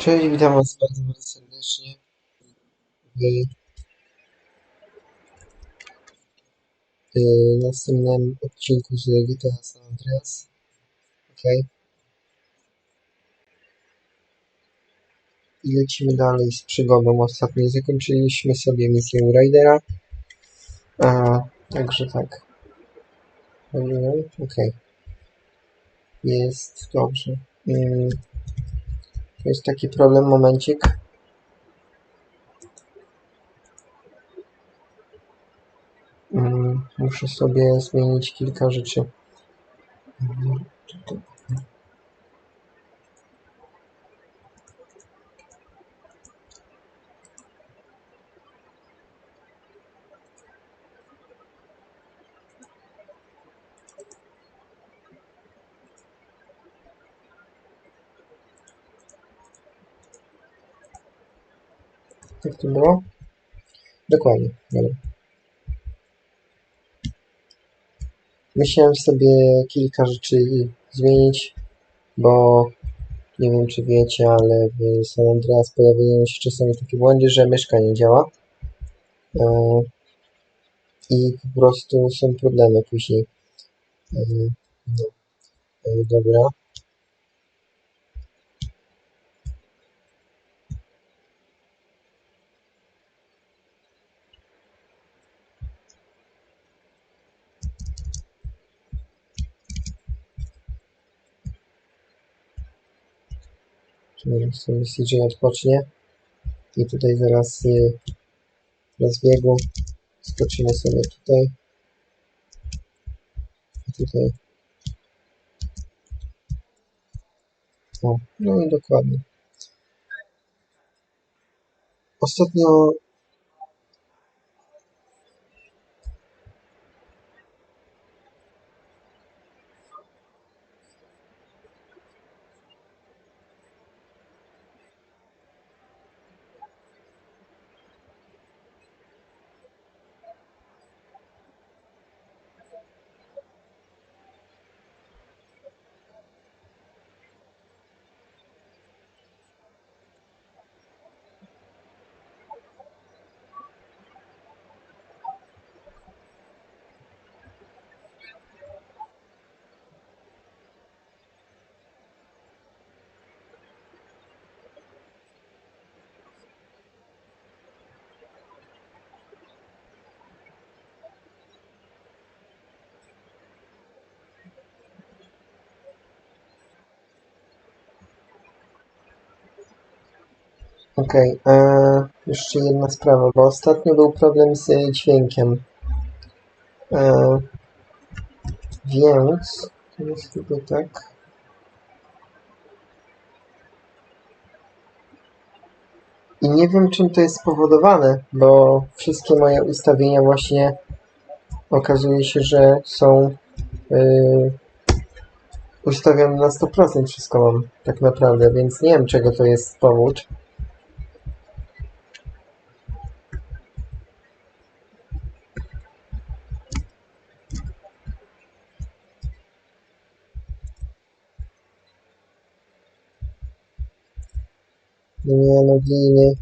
Cześć, witam Was bardzo, bardzo serdecznie w y, następnym odcinku z GTA San Andreas. Ok. I lecimy dalej z przygodą. Ostatnio zakończyliśmy sobie misję Raidera. A, także tak. Ok. Jest dobrze. To jest taki problem, momencik. Mm, Muszę sobie zmienić kilka rzeczy. Jak to było? Dokładnie. Dobra. Musiałem sobie kilka rzeczy zmienić, bo nie wiem czy wiecie, ale w San Andreas pojawiają się czasami takie błędy, że myszka nie działa. E, I po prostu są problemy później. E, No, e, dobra. Czyli sobie CJ odpocznie. I tutaj zaraz y, z biegu skoczymy sobie tutaj. I tutaj. O, no i dokładnie. Ostatnio Okej, okay, jeszcze jedna sprawa, bo ostatnio był problem z dźwiękiem. E, więc teraz chyba tak. I nie wiem czym to jest spowodowane, bo wszystkie moje ustawienia właśnie okazuje się, że są yy, ustawione na 100% wszystko mam tak naprawdę, więc nie wiem czego to jest powód. Nie no, gliny.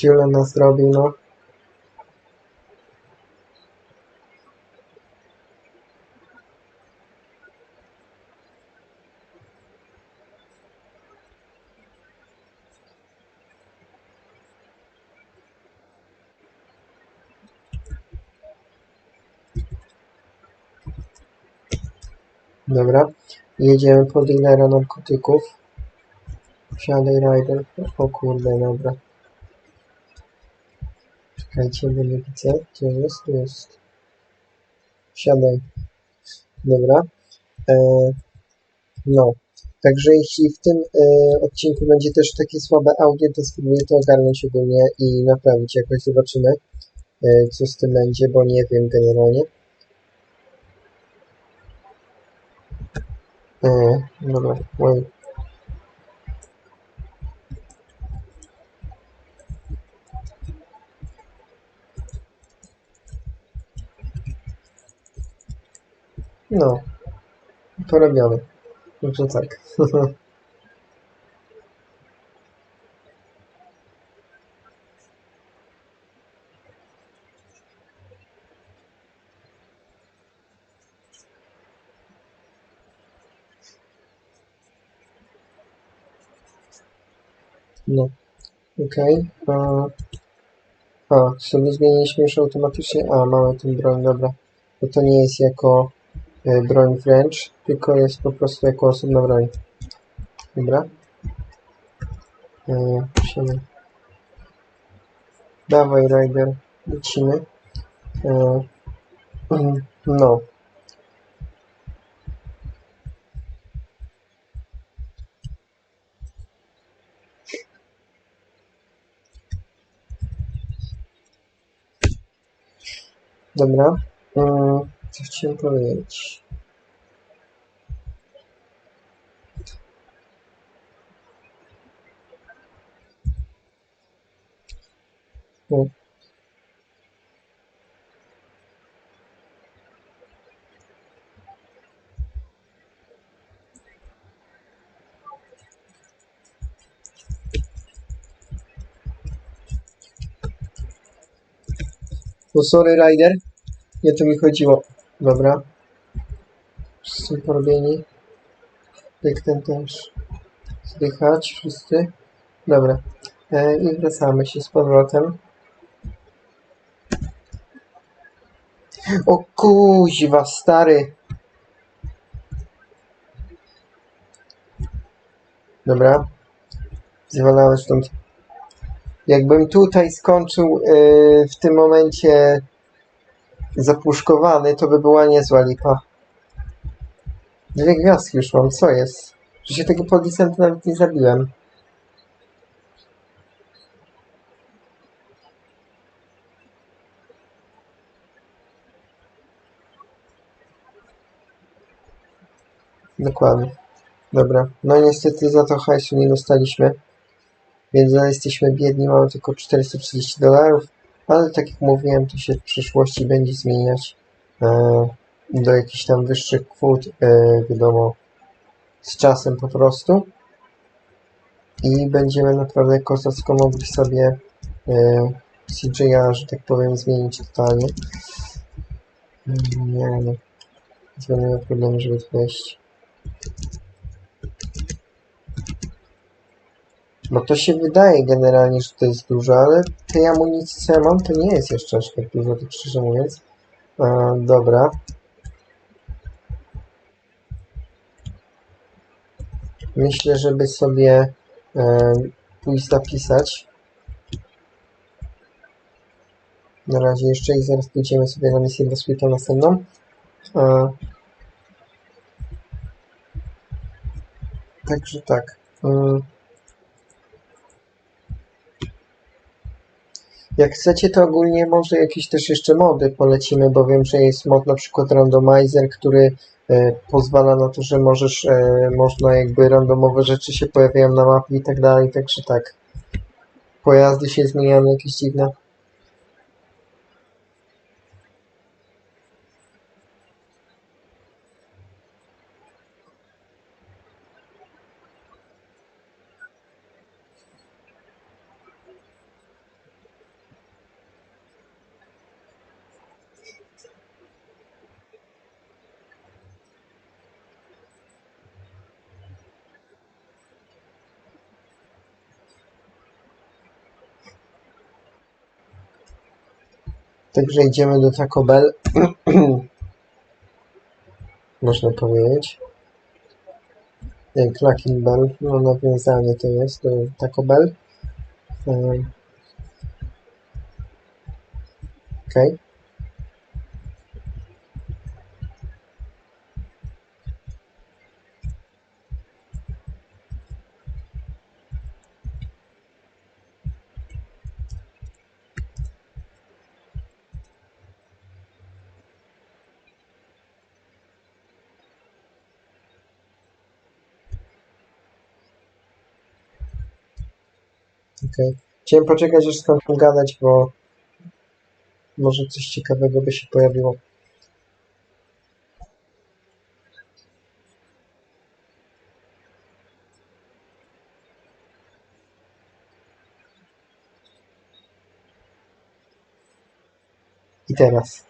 ciule nas robi, no. Dobra, jedziemy po dealera narkotyków. Siadaj rider. O kurde, dobra. Nie widzę. Gdzie jest? Tu jest. Wsiadaj. Dobra. E, no. Także jeśli w tym e, odcinku będzie też takie słabe audio, to spróbuję to ogarnąć ogólnie i naprawić jakoś. Zobaczymy, e, co z tym będzie, bo nie wiem generalnie. E, dobra, wait. No, porobione. Dobrze tak. No, okej. A, a, sobie zmieniliśmy już automatycznie. A, mamy tą broń, dobra. Bo to nie jest jako broń wręcz, tylko jest po prostu jako osobna broń. Dobra. E, siadaj. Dawaj, Rider. Lecimy. E, no. Dobra. Co chciałem powiedzieć? No. No sorry. Nie to mi chodziło. Dobra. Wszyscy porobieni. Jak ten też. Zdychać wszyscy. Dobra. E, I wracamy się z powrotem. O kuźwa, stary. Dobra. Zwalamy stąd. Jakbym tutaj skończył e, w tym momencie zapuszkowany, to by była niezła lipa. Dwie gwiazdki już mam, co jest? Że się tego policjanta nawet nie zabiłem. Dokładnie. Dobra. No niestety za to hajsu nie dostaliśmy. Więc jesteśmy biedni, mamy tylko 430 dolarów. Ale tak jak mówiłem, to się w przyszłości będzie zmieniać e, do jakichś tam wyższych kwot, e, wiadomo, z czasem po prostu. I będziemy naprawdę kozacko mogli sobie e, CJ'a, że tak powiem, zmienić totalnie. Mm, Nie no. Zmienimy problemy, żeby tu wejść. Bo to się wydaje generalnie, że to jest dużo, ale tej amunicji, co ja mam, to nie jest jeszcze aż tak dużo, tak szczerze mówiąc. E, dobra. Myślę, żeby sobie e, pójść zapisać. Na razie jeszcze i zaraz pójdziemy sobie na misję do Sweeta następną. E, także tak. Mm. Jak chcecie, to ogólnie może jakieś też jeszcze mody polecimy, bo wiem, że jest mod na przykład randomizer, który e, pozwala na to, że możesz, e, można jakby randomowe rzeczy się pojawiają na mapie i tak dalej, także tak. Pojazdy się zmieniają jakieś dziwne. Także idziemy do Taco Bell. można powiedzieć. Nie, Clacking Bell, no nawiązanie to jest do Taco Bell. Em, Okej. Okej. Chciałem poczekać, aż skończą gadać, bo może coś ciekawego by się pojawiło. I teraz.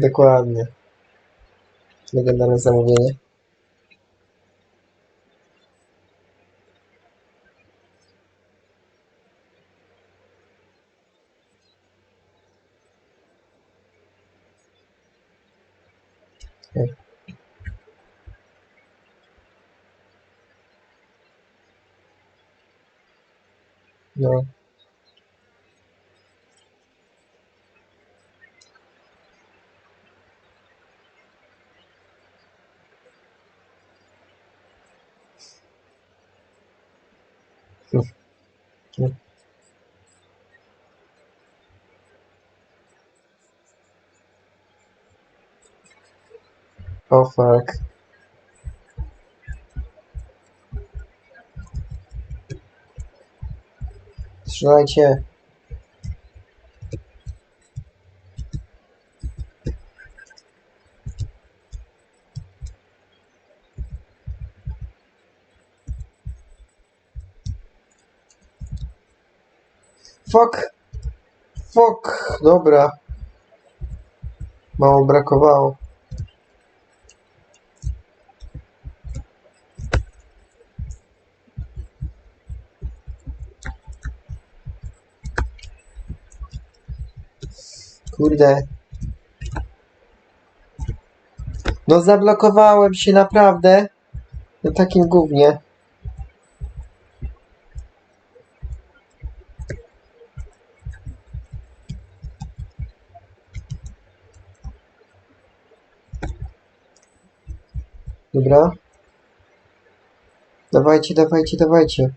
Dokładnie. Legendarne zamówienie. Okej. No. Hm. O fuck. Strzelajcie. Fuck. Fuck. Dobra. Mało brakowało. Kurde. No zablokowałem się naprawdę. Na takim gównie. Dobra. Dawajcie, dawajcie, dawajcie.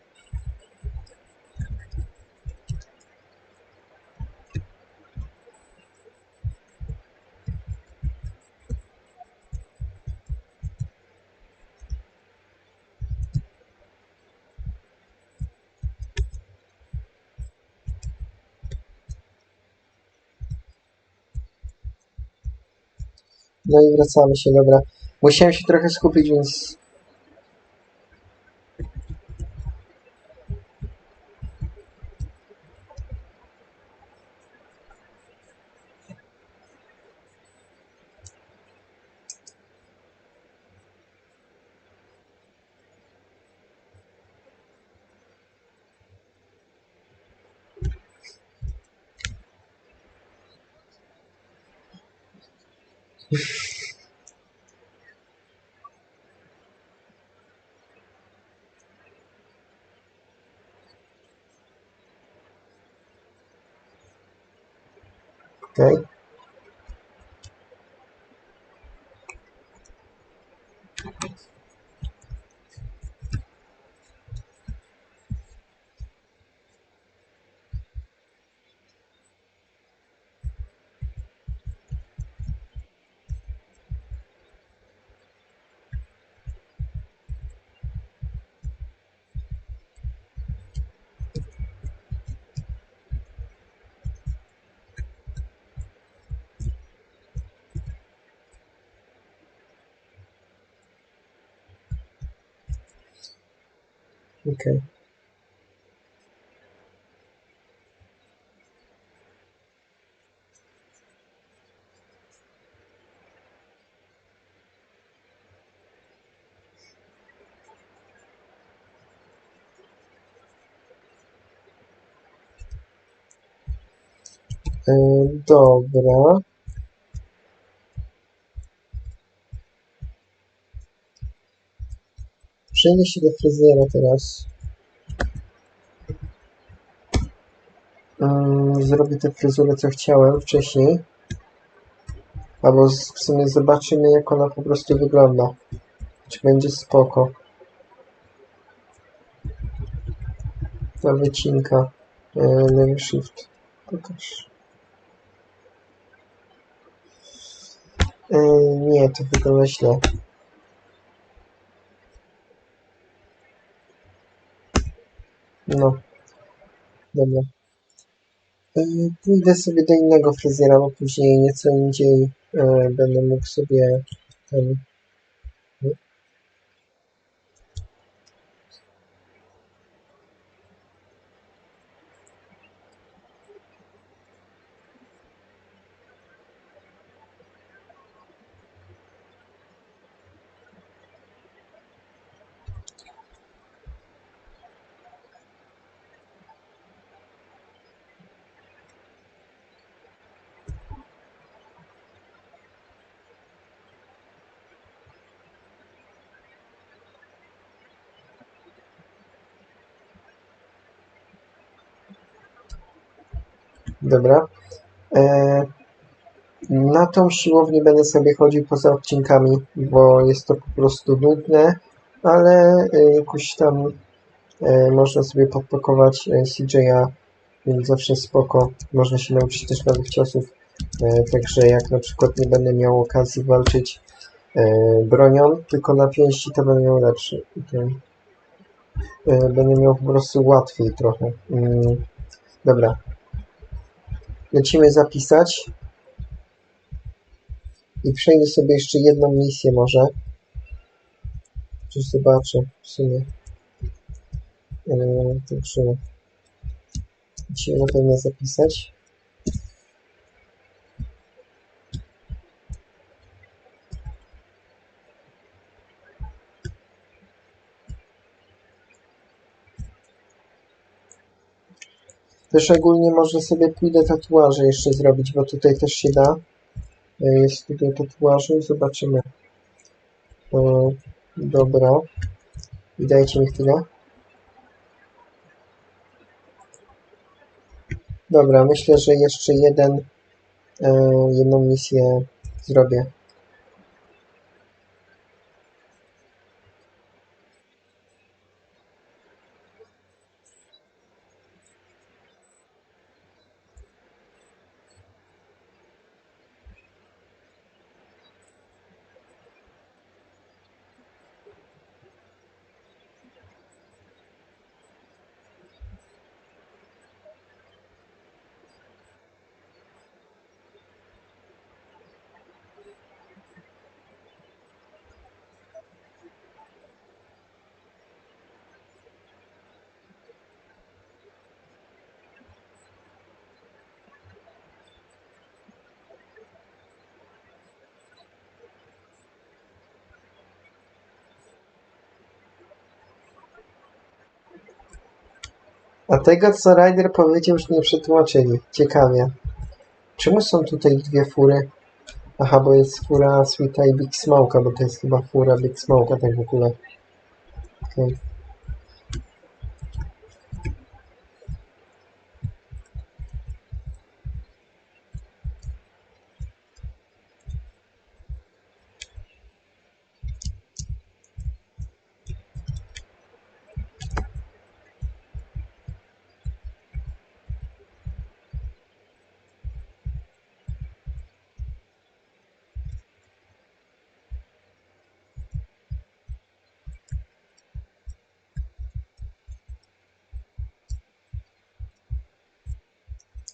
No i wracamy się, dobra. Musiałem się trochę skupić, Ok. E, dobra. Przejdę się do fryzjera teraz. Mm, Zrobię tę fryzurę, co chciałem wcześniej. Albo w sumie zobaczymy, jak ona po prostu wygląda. Czy będzie spoko. Ta wycinka. Lewy shift. Pokaż. E, nie, to wygląda źle. No. Dobra. E, Pójdę sobie do innego fryzjera, bo później nieco indziej e, będę mógł sobie ten... Dobra. E, na tą siłownię będę sobie chodził poza odcinkami, bo jest to po prostu nudne, ale e, jakoś tam e, można sobie podpakować CJ'a, więc zawsze spoko. Można się nauczyć też nowych ciosów. Także jak na przykład nie będę miał okazji walczyć bronią, tylko na pięści, to będę miał lepszy. Będę miał po prostu łatwiej trochę. Mm, dobra. Lecimy zapisać. I przejdę sobie jeszcze jedną misję może. Coś zobaczę w sumie. Eee, także musimy na pewno zapisać. Też ogólnie może sobie pójdę tatuaże jeszcze zrobić, bo tutaj też się da. E, Jest studio tatuaży, zobaczymy. E, dobra. I dajcie mi chwilę. Dobra, myślę, że jeszcze jeden, e, jedną misję zrobię. A tego, co Ryder powiedział, już nie przetłumaczyli. Ciekawie. Czemu są tutaj dwie fury? Aha, bo jest fura Sweeta i Big Smoke'a, bo to jest chyba fura Big Smoke'a, tak w ogóle. Okej.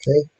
Okej.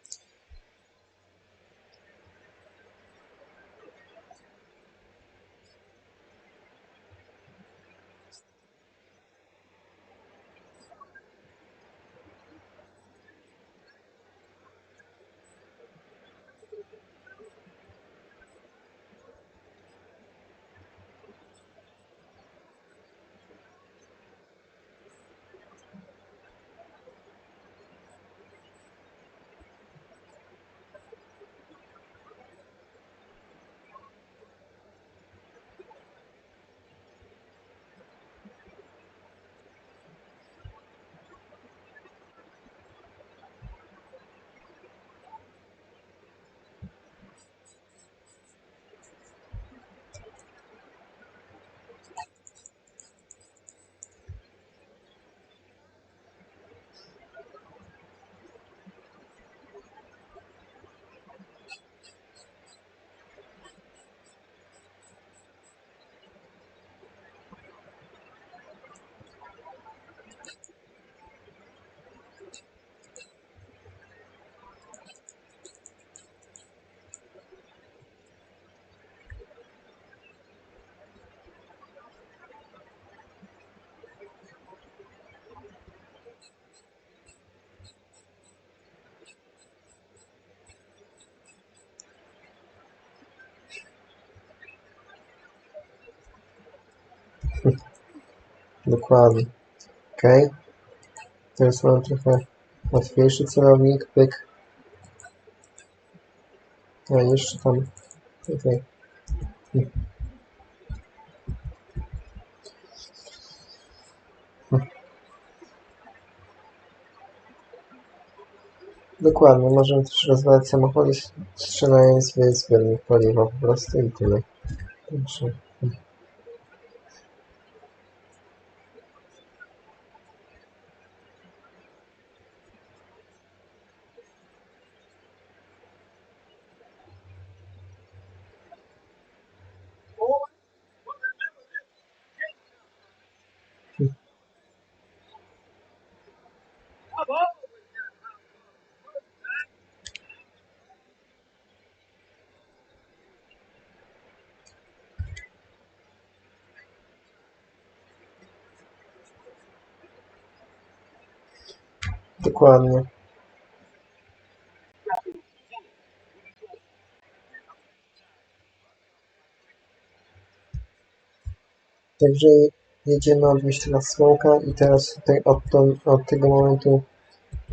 Dokładnie. Okej. Teraz mam trochę łatwiejszy celownik. Pyk. A jeszcze tam. Okej. Dokładnie, możemy też rozwalać samochody strzelając w zbiornik paliwa po prostu i tyle. Dokładnie. Także jedziemy odwieźć teraz smoka i teraz tutaj od, to, od tego momentu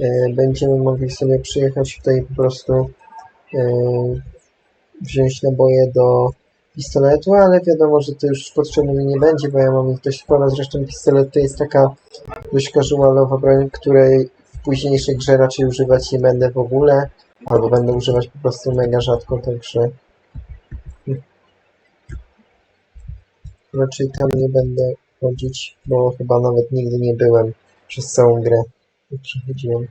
e, będziemy mogli sobie przyjechać tutaj po prostu e, wziąć naboje do pistoletu, ale wiadomo, że to już potrzebne mi nie będzie, bo ja mam ich dość sporo. Zresztą pistolet to jest taka dość casualowa broń, której w późniejszej grze raczej używać nie będę w ogóle, albo będę używać po prostu mega rzadko, także raczej tam nie będę chodzić, bo chyba nawet nigdy nie byłem przez całą grę, przechodziłem.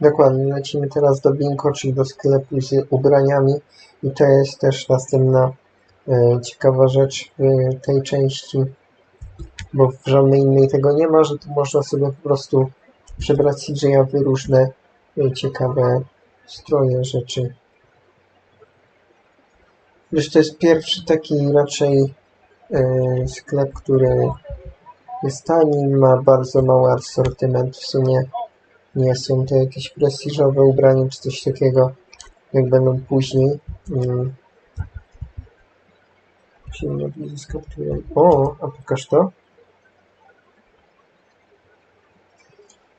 Dokładnie, lecimy teraz do Binko, czyli do sklepu z ubraniami i to jest też następna e, ciekawa rzecz w tej części, bo w żadnej innej tego nie ma, że tu można sobie po prostu przebrać CJ-owy różne e, ciekawe stroje, rzeczy. Wiesz, to jest pierwszy taki raczej e, sklep, który jest tani, ma bardzo mały asortyment w sumie. Nie są to jakieś prestiżowe ubrania czy coś takiego, jak będą później. Mm. Silne kapturem. O, a pokaż to.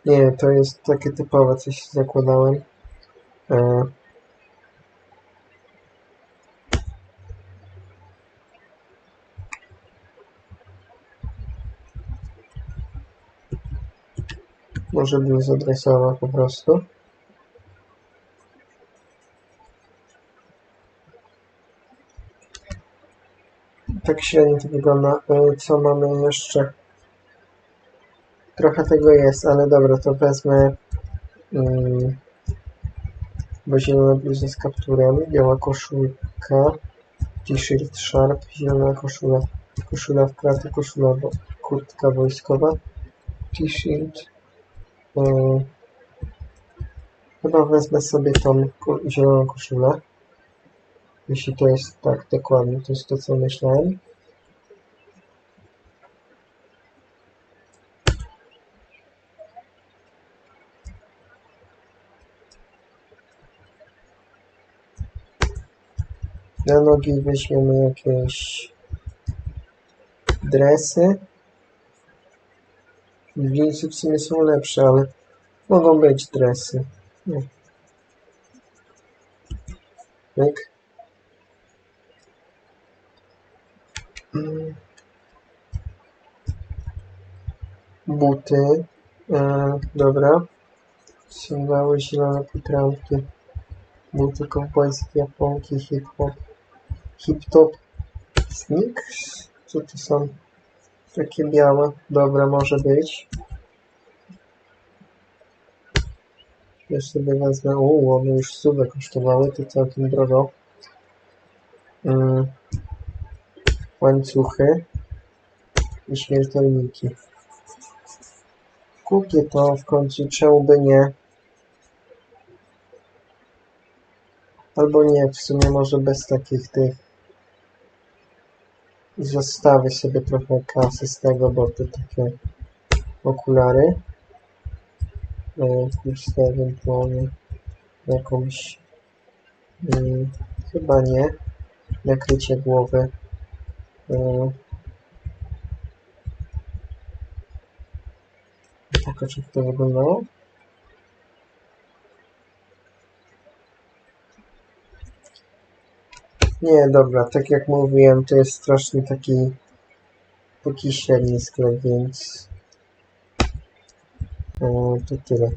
Nie, to jest takie typowe, coś zakładałem. E, może bluza dresowa po prostu. Tak średnio to wygląda. E, Co mamy jeszcze? Trochę tego jest, ale dobra, to wezmę mm, bo zielona bluza z kapturem, biała koszulka, t-shirt sharp, zielona koszula, koszula w kraty, koszula, kurtka wojskowa, t-shirt, e, chyba wezmę sobie tą ko- zieloną koszulę, jeśli to jest tak, dokładnie, to jest to, co myślałem. Na nogi weźmiemy jakieś dresy. Jeansy w sumie są lepsze, ale mogą być dresy. Nie. Tak. Mm. Buty. E, dobra. Sandały, zielone potramki. Buty kowbojskie, japonki, hip-hop. Hip-top. Sneaks? Co to są? Takie białe. Dobra, może być. Też sobie wezmę. Uuu, one już stówę kosztowały, to całkiem drogo. Mm. łańcuchy i śmiertelniki. Kupię to w końcu, czemu by nie? Albo nie, w sumie może bez takich tych. Zostawię sobie trochę kasy z tego, bo to takie okulary. E, Kurczę, ewentualnie jakąś. Mm, chyba nie. Nakrycie głowy. E, tak, czy to wyglądało? Nie, dobra, tak jak mówiłem, to jest strasznie taki taki średni sklep, więc e, to tyle.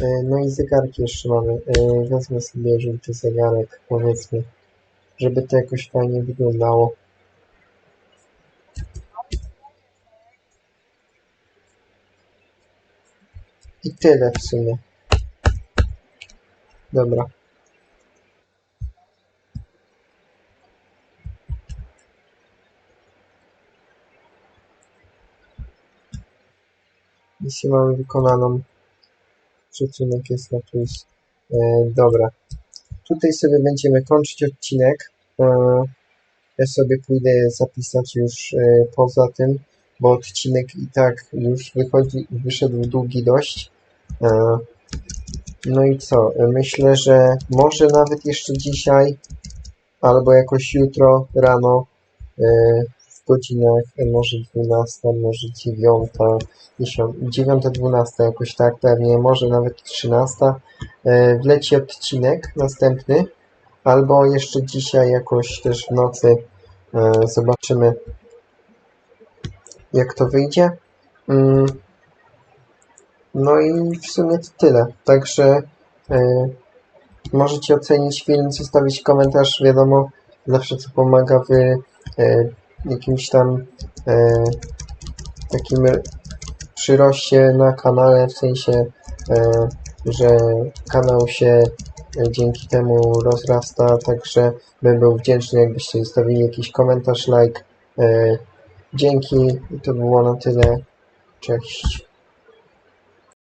E, no i zegarki jeszcze mamy. E, wezmę sobie żółty zegarek, powiedzmy, żeby to jakoś fajnie wyglądało. I tyle w sumie. Dobra. Misję mamy wykonaną. Szacunek jest na plus. E, dobra. Tutaj sobie będziemy kończyć odcinek. E, ja sobie pójdę zapisać już e, poza tym, bo odcinek i tak już wychodzi, wyszedł długi dość. E, no i co? Myślę, że może nawet jeszcze dzisiaj albo jakoś jutro rano e, godzinach może 12, może 9, 10, 9, 12 jakoś tak pewnie, może nawet 13 e, wleci odcinek następny albo jeszcze dzisiaj jakoś też w nocy e, zobaczymy jak to wyjdzie. Mm. No i w sumie to tyle. Także e, możecie ocenić film, zostawić komentarz, wiadomo, zawsze to pomaga w jakimś tam e, takim przyroście na kanale, w sensie, e, że kanał się e, dzięki temu rozrasta, także bym był wdzięczny, jakbyście zostawili jakiś komentarz, like. E, dzięki, i to było na tyle. Cześć.